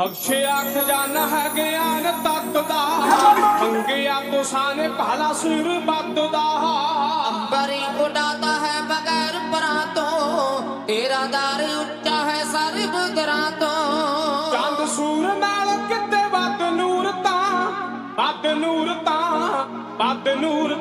ਬਖਸ਼ਿਆ ਖਜ਼ਾਨਾ ਹੈ ਗਿਆਨ ਤੱਤ ਦਾ। ਮੰਗਿਆ ਤੁਸਾਂ ਨੇ ਭਲਾ ਸਿਰ ਬੱਦ ਦਾ। ਬਰੀ ਉਡਾਤਾ ਹੈ ਬਗੈਰ ਪਰਾਂ ਤੋਂ। ਤੇਰਾ ਦਰ ਉੱਚਾ ਹੈ ਸਰਬ ਦਰਾਂ ਤੋਂ। ਚੰਦ ਸੂਰ ਨਾਲ ਕਿਤੇ ਵੱਧ ਨੂਰ ਤਾਂ ਵੱਧ ਨੂਰ ਤਾਂ ਵੱਧ ਨੂਰ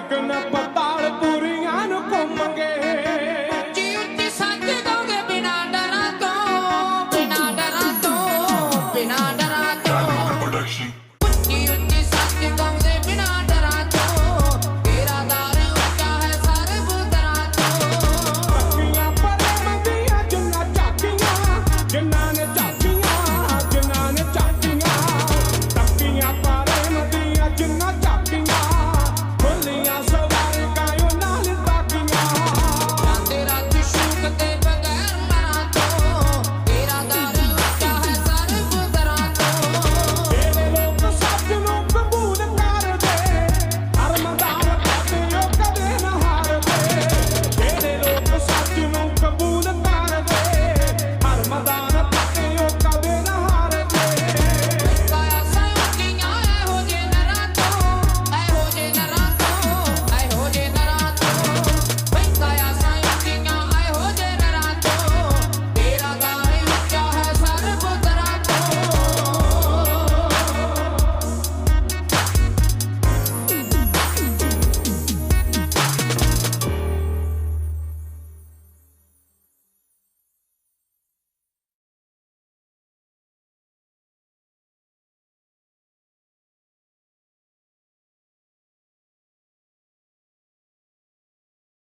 ਗਗਨ ਪਤਾਲ ਪੁਰੀਆਂ ਨੂੰ ਘੁੰਮ ਗਏ ਉੱਚੀ ਸੱਚ ਗਾਉਂਦੇ ਬਿਨਾ ਡਰਾਂ ਤੋਂ ਬਿਨਾ ਡਰਾਂ ਤੋਂ ਬਿਨਾ ਡਰਾਂ ਤੋਂ। ਉੱਚੀ ਉੱਚੀ ਸੱਚ ਗਾਉਂਦੇ ਬਿਨਾ ਡਰਾਂ ਤੋਂ ਤੇਰਾ ਦਰ ਉੱਚਾ ਹੈ ਸਰਬ ਦਰਾਂ ਤੋਂ। ਅੱਖੀਆਂ ਪਰੇ ਮੰਦੀਆਂ ਜਿੰਨਾ ਝਾਕੀਆਂ ਜਿਨ੍ਹਾਂ ਨੇ